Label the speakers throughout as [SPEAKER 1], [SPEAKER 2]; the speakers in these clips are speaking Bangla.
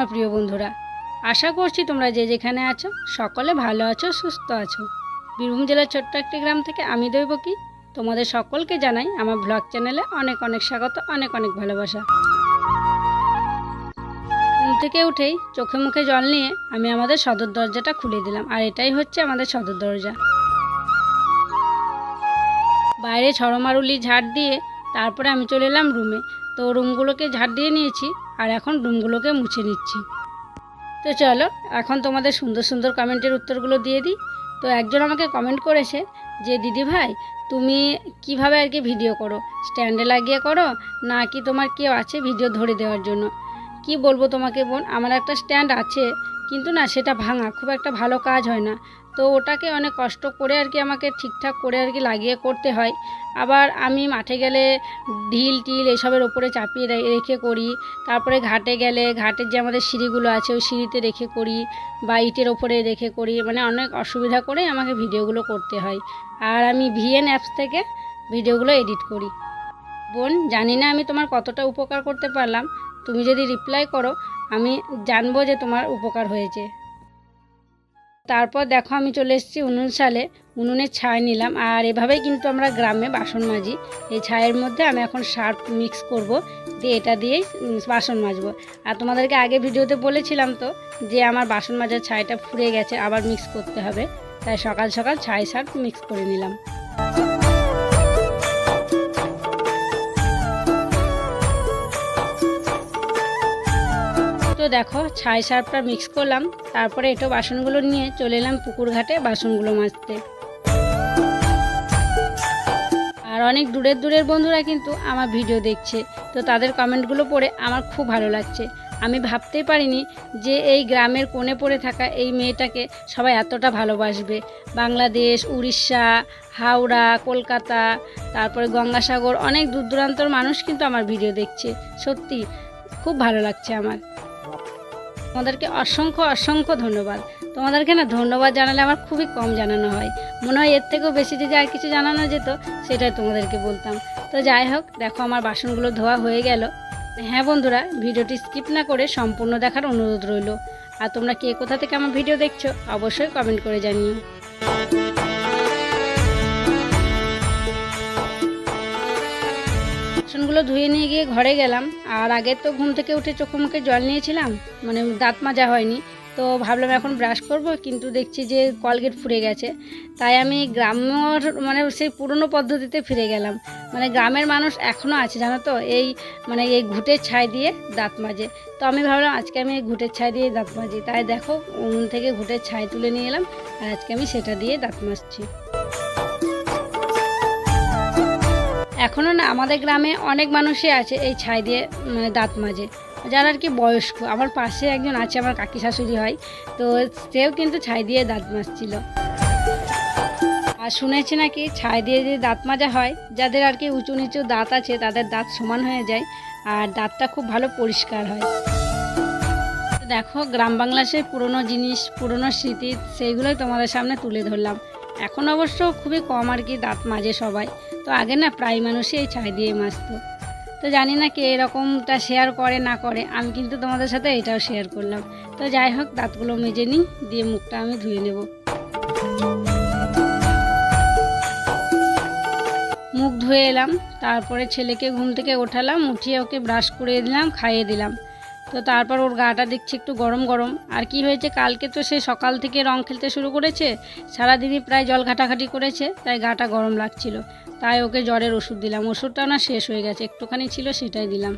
[SPEAKER 1] আমার প্রিয় বন্ধুরা। আশা করছি তোমরা যে যেখানে আছো, সকলে ভালো আছো, সুস্থ আছো। বীরভূম জেলার ছোট্ট একটি গ্রাম থেকে আমি দৈব কি তোমাদের সকলকে জানাই আমার ব্লগ চ্যানেলে অনেক অনেক স্বাগত, অনেক অনেক ভালোবাসা। ঘুম থেকে উঠেই চোখে মুখে জল নিয়ে আমি আমাদের সদর দরজাটা খুলে দিলাম, আর এটাই হচ্ছে আমাদের সদর দরজা। বাইরে ছড়মারুলি ঝাড় দিয়ে তারপরে আমি চলে এলাম রুমে। তো রুমগুলোকে ঝাড় দিয়ে নিয়েছি। আর এখন রুমগুলোকে মুছে নিচ্ছি। তো চলো, এখন তোমাদের সুন্দর সুন্দর কমেন্টের উত্তরগুলো দিয়ে দিই। তো একজন আমাকে কমেন্ট করেছে যে, দিদি ভাই, তুমি কীভাবে আর কি ভিডিও করো? স্ট্যান্ডে লাগিয়ে করো? না কি তোমার কেউ আছে ভিডিও ধরে দেওয়ার জন্য? কি বলব তোমাকে বোন? আমার একটা স্ট্যান্ড আছে, কিন্তু না, সেটা ভাঙা। খুব একটা ভালো কাজ হয় না। তো ওটাকে অনেক কষ্ট করে আর কি আমাকে ঠিকঠাক করে আর কি লাগিয়ে করতে হয়। আবার আমি মাঠে গেলে ঢিল টিল এসবের ওপরে চাপিয়ে রেখে করি। তারপরে ঘাটে গেলে, ঘাটের যে আমাদের সিঁড়িগুলো আছে ওই সিঁড়িতে রেখে করি, বা ইটের ওপরে রেখে করি মানে অনেক অসুবিধা করেই আমাকে ভিডিওগুলো করতে হয়। আর আমি ভিএন অ্যাপস থেকে ভিডিওগুলো এডিট করি। বোন, জানি না আমি তোমার কতটা উপকার করতে পারলাম। তুমি যদি রিপ্লাই করো, আমি জানব যে তোমার উপকার হয়েছে। তারপর দেখো আমি চলে এসেছি উনুন সালে উনুনের ছায় নিলাম আর এভাবেই কিন্তু আমরা গ্রামে বাসন মাজি। এই ছায়ের মধ্যে আমি এখন সার মিক্স করব, দিয়ে এটা দিয়েই বাসন মাজবো। আর তোমাদেরকে আগে ভিডিওতে বলেছিলাম তো, যে আমার বাসন মাজার ছাইটা ফুরে গেছে, আবার মিক্স করতে হবে। তাই সকাল সকাল ছাই সার মিক্স করে নিলাম। দেখো, ছাই সার্ফটা মিক্স করলাম। তারপরে এটো বাসনগুলো নিয়ে চলে এলাম পুকুর ঘাটে বাসনগুলো মাজতে। আর অনেক দূরের দূরের বন্ধুরা কিন্তু আমার ভিডিও দেখছে। তো তাদের কমেন্টগুলো পড়ে আমার খুব ভালো লাগছে। আমি ভাবতেই পারিনি যে এই গ্রামের কোণে পড়ে থাকা এই মেয়েটাকে সবাই এতটা ভালোবাসবে। বাংলাদেশ, উড়িষ্যা, হাওড়া, কলকাতা, তারপরে গঙ্গাসাগর, অনেক দূর দূরান্তর মানুষ কিন্তু আমার ভিডিও দেখছে। সত্যি, খুব ভালো লাগছে আমার। তোমাদেরকে অসংখ্য অসংখ্য ধন্যবাদ। তোমাদেরকে না ধন্যবাদ জানালে আমার খুবই কম জানানো হয়। মনে হয় এর থেকেও বেশি যদি আর কিছু জানানো যেত, সেটাই তোমাদেরকে বলতাম। তো যাই হোক, দেখো আমার বাসনগুলো ধোয়া হয়ে গেল। হ্যাঁ বন্ধুরা, ভিডিওটি স্কিপ না করে সম্পূর্ণ দেখার অনুরোধ রইল। আর তোমরা কে কোথা থেকে আমার ভিডিও দেখছ, অবশ্যই কমেন্ট করে জানিও। বাসনগুলো ধুয়ে নিয়ে গিয়ে ঘরে গেলাম। আর আগে তো ঘুম থেকে উঠে চোখে মুখে জল নিয়েছিলাম মানে দাঁত মাজা হয়নি। তো ভাবলাম এখন ব্রাশ করব, কিন্তু দেখছি যে কলগেট ফুরে গেছে। তাই আমি গ্রাম্যর মানে সেই পুরনো পদ্ধতিতে ফিরে গেলাম। মানে গ্রামের মানুষ এখনও আছে, জানো তো? এই মানে এই ঘুটের ছাই দিয়ে দাঁত মাজে। তো আমি ভাবলাম আজকে আমি এই ঘুটের ছাই দিয়ে দাঁত মাজি। তাই দেখো উনুন থেকে ঘুটের ছাই তুলে নিয়ে এলাম, আর আজকে আমি সেটা দিয়ে দাঁত মাজছি। এখনও না, আমাদের গ্রামে অনেক মানুষই আছে এই ছাই দিয়ে মানে দাঁত মাজে। যারা আর কি বয়স্ক, আমার পাশে একজন আছে, আমার কাকি শাশুড়ি হয়, তো সেও কিন্তু ছাই দিয়ে দাঁত মাজছিল। আর শুনেছি নাকি ছাই দিয়ে যদি দাঁত মাজা হয়, যাদের আর কি উঁচু নিচু দাঁত আছে, তাদের দাঁত সমান হয়ে যায়, আর দাঁতটা খুব ভালো পরিষ্কার হয়। দেখো, গ্রাম বাংলা সেই পুরনো জিনিস, পুরনো স্মৃতি, সেইগুলোই তোমাদের সামনে তুলে ধরলাম। এখন অবশ্য খুবই কম আর কি দাঁত মাজে সবাই। তো আগে না প্রায় মানুষই এই ছাই দিয়ে মাজতো তো জানি না কে এরকমটা শেয়ার করে না করে, আমি কিন্তু তোমাদের সাথে এটাও শেয়ার করলাম। তো যাই হোক, দাঁতগুলো মেজে নিই, দিয়ে মুখটা আমি ধুয়ে নেব। মুখ ধুয়ে এলাম, তারপরে ছেলেকে ঘুম থেকে ওঠালাম, উঠিয়ে ওকে ব্রাশ করে দিলাম, খাইয়ে দিলাম। তো তারপর ওর গাটা দেখছি একটু গরম গরম। আর কি হয়েছে, কালকে তো সে সকাল থেকে রং খেলতে শুরু করেছে, সারাদিনই প্রায় জল ঘাটাঘাটি করেছে, তাই গাটা গরম লাগছিল। তাই ওকে জ্বরের ওষুধ দিলাম, ওষুধটা না শেষ হয়ে গেছে, একটুখানি ছিল সেটাই দিলাম।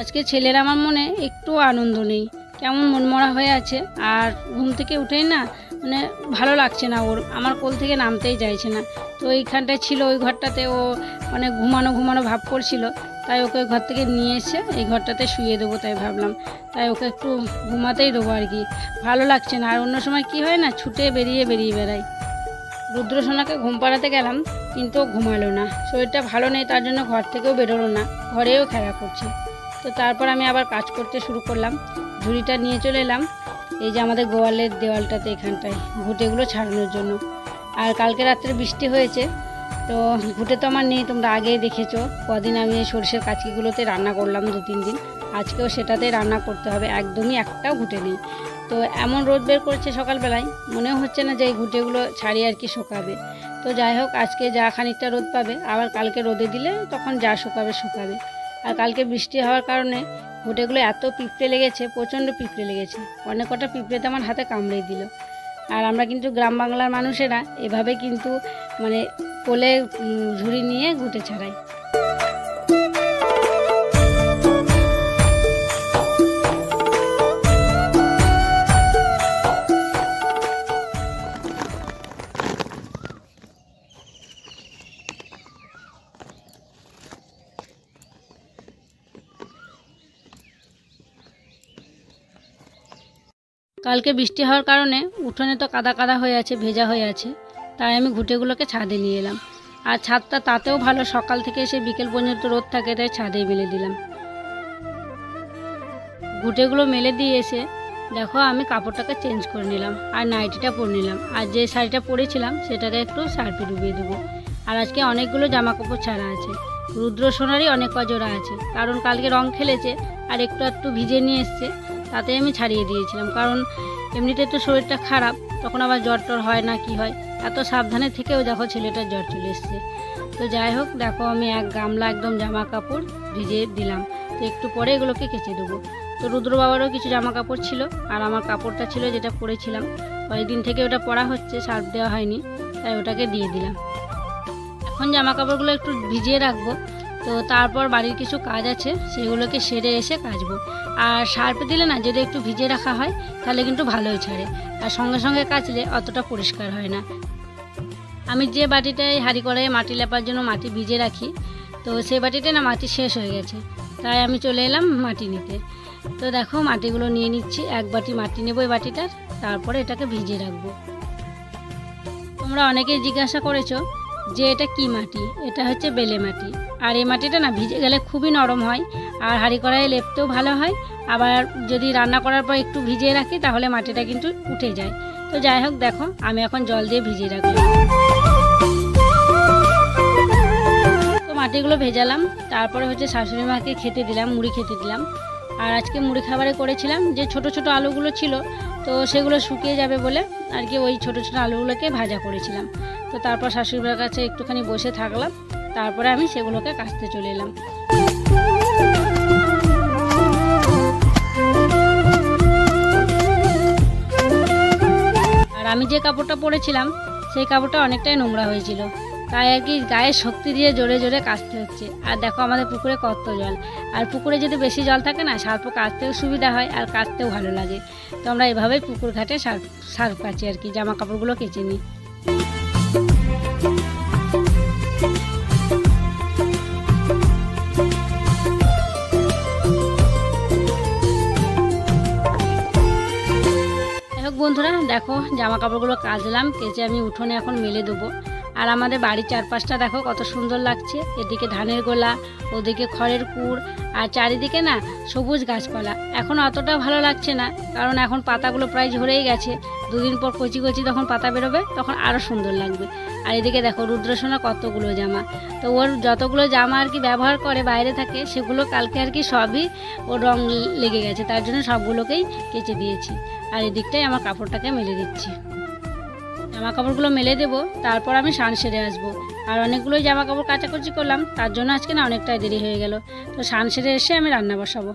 [SPEAKER 1] আজকে ছেলের আমার মনে একটু আনন্দ নেই, কেমন মনমরা হয়ে আছে, আর ঘুম থেকে উঠেই না মানে ভালো লাগছে না ওর, আমার কোল থেকে নামতেই চাইছে না। তো এইখানটায় ছিল ওই ঘরটাতে ও মানে ঘুমানো ঘুমানো ভাব করছিল তাই ওকে ঘর থেকে নিয়ে এসে এই ঘরটাতে শুয়ে দেবো তাই ভাবলাম। তাই ওকে একটু ঘুমাতেই দেবো আর কি। ভালো লাগছে না। আর অন্য সময় কি হয় না, ছুটে বেরিয়ে বেরিয়ে বেড়াই। রুদ্রসোনাকে ঘুম পাড়াতে গেলাম, কিন্তু ঘুমালো না। শরীরটা ভালো নেই, তার জন্য ঘর থেকেও বেরোলো না। ঘরেও খেলা করছে। তো তারপর আমি আবার কাজ করতে শুরু করলাম। ঝুড়িটা নিয়ে চলে এলাম। এই যে আমাদের গোয়ালের দেওয়ালটাতে এখানটায়, ঘুটেগুলো ছাড়ানোর জন্য। আর কালকে রাত্রে বৃষ্টি হয়েছে তো ঘুটে তো আমার নেই, তোমরা আগেই দেখেছ। কদিন আমি সরষের কাচকিগুলোতে রান্না করলাম দু তিন দিন। আজকেও সেটাতে রান্না করতে হবে, একদমই একটাও ঘুটে নেই। তো এমন রোদ বের করছে সকালবেলায় মনেও হচ্ছে না যে এই ঘুটেগুলো ছাড়িয়ে আর কি শুকাবে। তো যাই হোক, আজকে যা খানিকটা রোদ পাবে, আবার কালকে রোদে দিলে তখন যা শুকাবে শুকাবে। আর কালকে বৃষ্টি হওয়ার কারণে ঘুটেগুলো এত পিঁপড়ে লেগেছে, প্রচণ্ড পিঁপড়ে লেগেছে। অনেক কটা পিঁপড়েতে আমার হাতে কামড়ে দিল। আর আমরা কিন্তু গ্রাম বাংলার মানুষেরা এভাবে কিন্তু মানে কোলে ঝুড়ি নিয়ে ঘুটে ছাড়াই। কালকে বৃষ্টি হওয়ার কারণে উঠোনে তো কাদা কাদা হয়ে আছে, ভেজা হয়ে আছে। তাই আমি ঘুঁটেগুলোকে ছাদে নিয়ে এলাম। আর ছাদটা তাতেও ভালো, সকাল থেকে এসে বিকেল পর্যন্ত রোদ থাকে, তাই ছাদে মেলে দিলাম। ঘুঁটেগুলো মেলে দিয়ে এসে দেখো আমি কাপড়টাকে চেঞ্জ করে নিলাম আর নাইটিটা পরে নিলাম। আর যে শাড়িটা পরেছিলাম সেটাকে একটু সার্ফে ডুবিয়ে দেবো। আর আজকে অনেকগুলো জামা কাপড় ছাড়া আছে। রুদ্র সোনারই অনেক কজোড়া আছে, কারণ কালকে রং খেলেছে আর একটু একটু ভিজে নিয়ে এসছে তাতে আমি ছাড়িয়ে দিয়েছিলাম। কারণ এমনিতে তো শরীরটা খারাপ তখন আবার জ্বর টর হয় না, কি হয়? এত সাবধানে থেকেও দেখো ছেলেটার জ্বর চলে এসছে। তো যাই হোক, দেখো আমি এক গামলা একদম জামা কাপড় ভিজে দিলাম। তো একটু পরে এগুলোকে কেচে দেবো। তো রুদ্র বাবারও কিছু জামা কাপড় ছিল, আর আমার কাপড়টা ছিল যেটা পরেছিলাম। কয়েকদিন থেকে ওটা পরা হচ্ছে, সার্ফ দেওয়া হয়নি, তাই ওটাকে দিয়ে দিলাম। এখন জামা কাপড়গুলো একটু ভিজিয়ে রাখব। তো তারপর বাড়ির কিছু কাজ আছে, সেগুলোকে সেরে এসে কাচবো। আর সার্পে দিলে না, যদি একটু ভিজিয়ে রাখা হয়, তাহলে কিন্তু ভালোই ছাড়ে। আর সঙ্গে সঙ্গে কাচলে অতটা পরিষ্কার হয় না। আমি যে বাটিটায় হাঁড়ি কড়াইয়ে মাটি লেপার জন্য মাটি ভিজে রাখি, তো সেই বাটিতে না মাটি শেষ হয়ে গেছে। তাই আমি চলে এলাম মাটি নিতে। তো দেখো, মাটিগুলো নিয়ে নিচ্ছি। এক বাটি মাটি নেব এই বাটিটার, তারপরে এটাকে ভিজিয়ে রাখব। তোমরা অনেকেই জিজ্ঞাসা করেছ যে এটা কি মাটি? এটা হচ্ছে বেলে মাটি। আর এই মাটিটা না ভিজে গেলে খুবই নরম হয়। আর হাঁড়ি কড়াইয়ে লেপতেও ভালো হয়। আবার যদি রান্না করার পর একটু ভিজিয়ে রাখি, তাহলে মাটিটা কিন্তু উঠে যায়। তো যাই হোক, দেখো, আমি এখন জল দিয়ে ভিজিয়ে রাখলাম। তো মাটিগুলো ভেজালাম। তারপরে হচ্ছে শাশুড়ি মাকে খেতে দিলাম, মুড়ি খেতে দিলাম। আর আজকে মুড়ি খাবারে করেছিলাম যে ছোট ছোট আলুগুলো ছিল তো সেগুলো শুকিয়ে যাবে বলে আর কি ওই ছোটো ছোটো আলুগুলোকে ভাজা করেছিলাম। তো তারপর শাশুড়িমার কাছে একটুখানি বসে থাকলাম, তারপরে আমি সেগুলোকে কাচতে চলে এলাম। আর আমি যে কাপড়টা পরেছিলাম, সেই কাপড়টা অনেকটাই নোংরা হয়েছিল। তাই আর কি গায়ে শক্তি দিয়ে জোরে জোরে কাচতে হচ্ছে। আর দেখো আমাদের পুকুরে কত জল। আর পুকুরে যদি বেশি জল থাকে না সার্ফ কাচতেও সুবিধা হয় আর কাচতেও ভালো লাগে। তো আমরা এভাবেই পুকুর ঘাটে সার্ফ সার্ফ কাচি আর কি জামা কাপড়গুলো কেচে নিই। বন্ধুরা, দেখো জামা কাপড়গুলো কাচলাম, কেচে আমি উঠোনে এখন মেলে দেবো। আর আমাদের বাড়ির চারপাশটা দেখো কত সুন্দর লাগছে। এদিকে ধানের গোলা, ওদিকে খড়ের কুড় আর চারিদিকে না সবুজ গাছপালা। এখন অতটা ভালো লাগছে না, কারণ এখন পাতাগুলো প্রায় ঝরেই গেছে। দুদিন পর কচি কচি যখন পাতা বেরোবে, তখন আরও সুন্দর লাগবে। আর এদিকে দেখো রুদ্রসোনা কতগুলো জামা। তো ওর যতগুলো জামা আর কি ব্যবহার করে বাইরে থাকে, সেগুলো কালকে আর কি সবই ওর রং লেগে গেছে। তার জন্য সবগুলোকেই কেচে দিয়েছি। আর এদিকটাই আমার কাপড়টাকে মেলে দিচ্ছি। জামা কাপড়গুলো মেলে দেবো, তারপর আমি স্নান সেরে আসব। আর অনেকগুলোই জামা কাপড় কাচাকুচি করলাম, তার জন্য আজকে না অনেকটাই দেরি হয়ে গেল। তো স্নান সেরে এসে আমি রান্না বসাবো।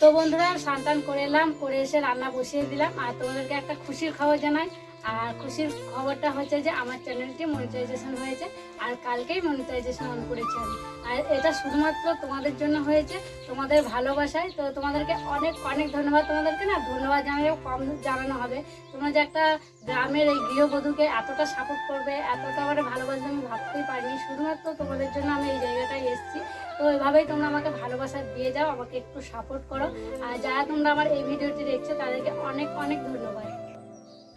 [SPEAKER 1] তো বন্ধুরা স্নান টান করে এলাম, করে এসে রান্না বসিয়ে দিলাম। আর তোমাদেরকে একটা খুশির খবর জানাই। আর খুশির খবরটা হচ্ছে যে আমার চ্যানেলটি মনিটাইজেশন হয়েছে আর কালকেই মনিটাইজেশন অন করেছি আমি। আর এটা শুধুমাত্র তোমাদের জন্য হয়েছে, তোমাদের ভালোবাসায়। তো তোমাদেরকে অনেক অনেক ধন্যবাদ। তোমাদেরকে না ধন্যবাদ জানালেও কম জানানো হবে। তোমরা যে একটা গ্রামের এই গৃহবধূকে এতটা সাপোর্ট করবে, এতটা মানে ভালোবাসবে, আমি ভাবতেই পারিনি। শুধুমাত্র তোমাদের জন্য আমি এই জায়গাটায় এসেছি। তো এভাবেই তোমরা আমাকে ভালোবাসা দিয়ে যাও, আমাকে একটু সাপোর্ট করো। আর যারা তোমরা আমার এই ভিডিওটি দেখছ, তাদেরকে অনেক অনেক ধন্যবাদ।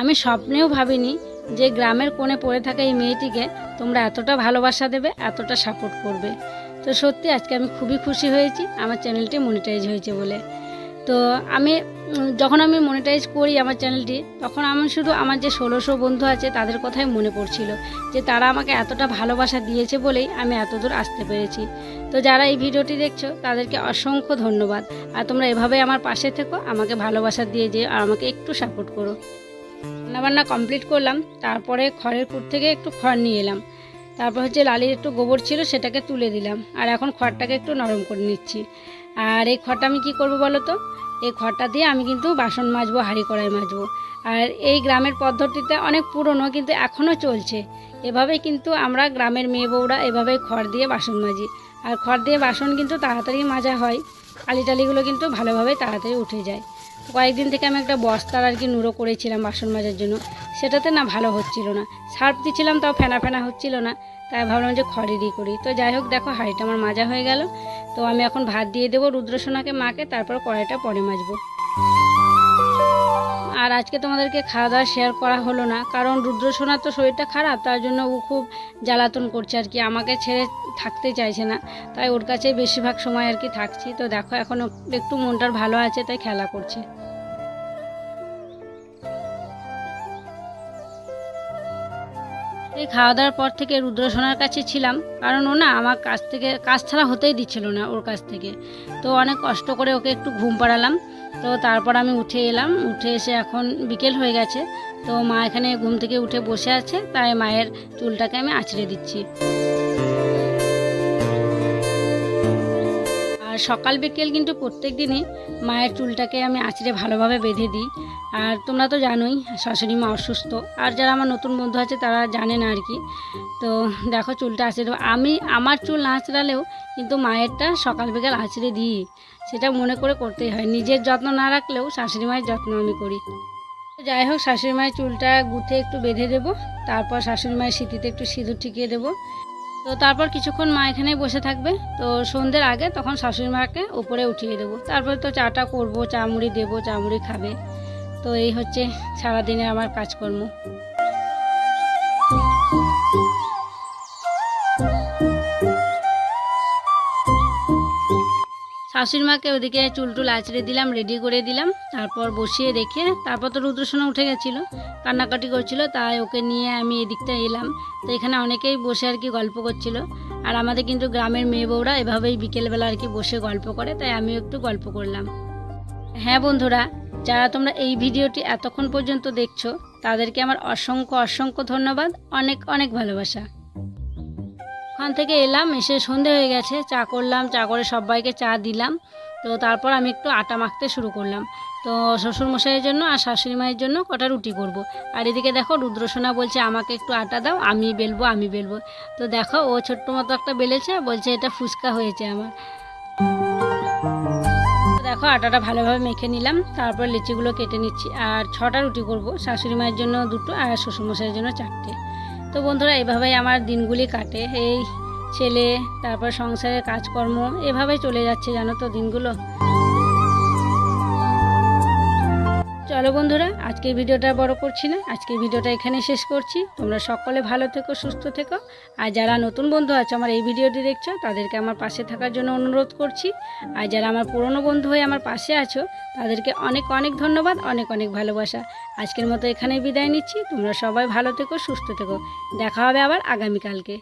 [SPEAKER 1] আমি স্বপ্নেও ভাবিনি যে গ্রামের কোণে পড়ে থাকা এই মেয়েটিকে তোমরা এতটা ভালোবাসা দেবে, এতটা সাপোর্ট করবে। তো সত্যি আজকে আমি খুবই খুশি হয়েছি, আমার চ্যানেলটি মনিটাইজ হয়েছে বলে। তো আমি যখন আমি মনিটাইজ করি আমার চ্যানেলটি তখন আমি শুধু আমার যে ষোলোশো বন্ধু আছে তাদের কথাই মনে পড়ছিল যে তারা আমাকে এতটা ভালোবাসা দিয়েছে বলেই আমি এতদূর আসতে পেরেছি। তো যারা এই ভিডিওটি দেখছ, তাদেরকে অসংখ্য ধন্যবাদ। আর তোমরা এভাবে আমার পাশে থেকো, আমাকে ভালোবাসা দিয়ে যে আর আমাকে একটু সাপোর্ট করো। রান্নাবান্না কমপ্লিট করলাম, তারপরে খড়ের কুট থেকে একটু খড় নিয়ে এলাম। তারপর হচ্ছে লালির একটু গোবর ছিল, সেটাকে তুলে দিলাম। আর এখন খড়টাকে একটু নরম করে নিচ্ছি। আর এই খড়টা আমি কি করব বলো তো? এই খড়টা দিয়ে আমি কিন্তু বাসন মাজবো, হাঁড়ি কড়াই মাজবো। আর এই গ্রামের পদ্ধতিতে অনেক পুরনো, কিন্তু এখনও চলছে। এভাবেই কিন্তু আমরা গ্রামের মেয়ে বউরা এভাবেই খড় দিয়ে বাসন মাজি। আর খড় দিয়ে বাসন কিন্তু তাড়াতাড়ি মাজা হয়। আলি টালিগুলো কিন্তু ভালোভাবে তাড়াতাড়ি উঠে যায়। কয়েকদিন থেকে আমি একটা বস্তার আর কি নুড়ো করেছিলাম বাসন মাজার জন্য। সেটাতে না ভালো হচ্ছিল না। সার্ফ দিচ্ছিলাম, তাও ফেনা ফেনা হচ্ছিল না। তাই ভাবলাম যে খড়েরই করি। তো যাই হোক, দেখো হাঁড়িটা আমার মাজা হয়ে গেল। তো আমি এখন ভাত দিয়ে দেবো রুদ্রসোনাকে, মাকে, তারপর কড়াইটা পরে মাজবো। আর আজকে তোমাদেরকে খাওয়া দাওয়া শেয়ার করা হলো না। কারণ রুদ্রসোনার তো শরীরটা খারাপ, তার জন্য ও খুব জ্বালাতন করছে আর কি। আমাকে ছেড়ে থাকতে চাইছে না, তাই ওর কাছে বেশিরভাগ সময় আর কি থাকছি। তো দেখো এখন একটু মনটার ভালো আছে, তাই খেলা করছে। এই খাওয়া দাওয়ার পর থেকে রুদ্রসোনার কাছে ছিলাম। কারণ ও না আমার কাছ থেকে, কাজ ছাড়া হতেই দিচ্ছিল না ওর কাছ থেকে। তো অনেক কষ্ট করে ওকে একটু ঘুম পাড়ালাম। তো তারপর আমি উঠে এলাম। উঠে এসে এখন বিকেল হয়ে গেছে। তো মা এখানে ঘুম থেকে উঠে বসে আছে। তাই মায়ের চুলটাকে আমি আঁচড়ে দিচ্ছি। সকাল বিকেল কিন্তু প্রত্যেক দিনই মায়ের চুলটাকে আমি আঁচড়ে ভালোভাবে বেঁধে দিই। আর তোমরা তো জানোই, শাশুড়ি মা অসুস্থ। আর যারা আমার নতুন বন্ধু আছে, তারা জানে না আর কি। তো দেখো চুলটা আঁচড়ে আমি, আমার চুল না আঁচড়ালেও কিন্তু মায়েরটা সকাল বিকাল আঁচড়ে দিই। সেটা মনে করে করতেই হয়। নিজের যত্ন না রাখলেও শাশুড়ি মায়ের যত্ন আমি করি। যাই হোক, শাশুড়ি মায়ের চুলটা গুঁথে একটু বেঁধে দেবো। তারপর শাশুড়ি মায়ের সিঁথিতে একটু সিঁদুর ঠিকিয়ে দেবো। তো তারপর কিছুক্ষণ মা এখানেই বসে থাকবে। তো সন্ধ্যের আগে তখন শাশুড়ি মাকে উপরে উঠিয়ে দেবো। তারপরে তো চাটা করব, চা মুড়ি দেবো, চা মুড়ি খাবে। তো এই হচ্ছে সারাদিনের আমার কাজকর্ম। শাশুড়ি মাকে ওদিকে চুল টুল আঁচড়ে দিলাম রেডি করে দিলাম। তারপর বসিয়ে রেখে, তারপর তো রুদ্রসোনা উঠে গেছিল। কান্নাকাটি করছিল, তাই ওকে নিয়ে আমি এদিকটা এলাম। তো এখানে অনেকেই বসে আর কি গল্প করছিল। আর আমাদের কিন্তু গ্রামের মেয়ে বউরা এভাবেই বিকেলবেলা আর কি বসে গল্প করে, তাই আমিও একটু গল্প করলাম। হ্যাঁ বন্ধুরা, যারা তোমরা এই ভিডিওটি এতক্ষণ পর্যন্ত দেখছ, তাদেরকে আমার অসংখ্য অসংখ্য ধন্যবাদ, অনেক অনেক ভালোবাসা। ওখান থেকে এলাম, এসে সন্ধে হয়ে গেছে, চা করলাম, চা করে সবাইকে চা দিলাম। তো তারপর আমি একটু আটা মাখতে শুরু করলাম। তো শ্বশুরমশাইয়ের জন্য আর শাশুড়ি মায়ের জন্য কটা রুটি করব। আর এদিকে দেখো রুদ্রসোনা বলছে, আমাকে একটু আটা দাও, আমি বেলবো আমি বেলবো। তো দেখো ও ছোট্ট মতো একটা বেলেছে, বলছে, এটা ফুচকা হয়েছে আমার। দেখো আটাটা ভালোভাবে মেখে নিলাম, তারপর লিচিগুলো কেটে নিচ্ছি। আর ছটা রুটি করব শাশুড়ি মায়ের জন্য দুটো আর শ্বশুরমশাইয়ের জন্য চারটে। তো বন্ধুরা, এভাবেই আমার দিনগুলি কাটে। এই ছেলে, তারপর সংসারের কাজকর্ম, এভাবেই চলে যাচ্ছে জানো তো দিনগুলো। চলো বন্ধুরা, আজকের ভিডিওটা বড় করছি না। আজকের ভিডিওটা এখানে শেষ করছি। তোমরা সকলে ভালো থেকো, সুস্থ থেকো। আর যারা নতুন বন্ধু আছে, আমার এই ভিডিওটি দেখছ, তাদেরকে আমার পাশে থাকার জন্য অনুরোধ করছি। আর যারা আমার পুরনো বন্ধু হয়ে আমার পাশে আছো, তাদেরকে অনেক অনেক ধন্যবাদ, অনেক অনেক ভালোবাসা। আজকের মতো এখানেই বিদায় নিচ্ছি। তোমরা সবাই ভালো থেকো, সুস্থ থেকো। দেখা হবে আবার আগামীকালকে।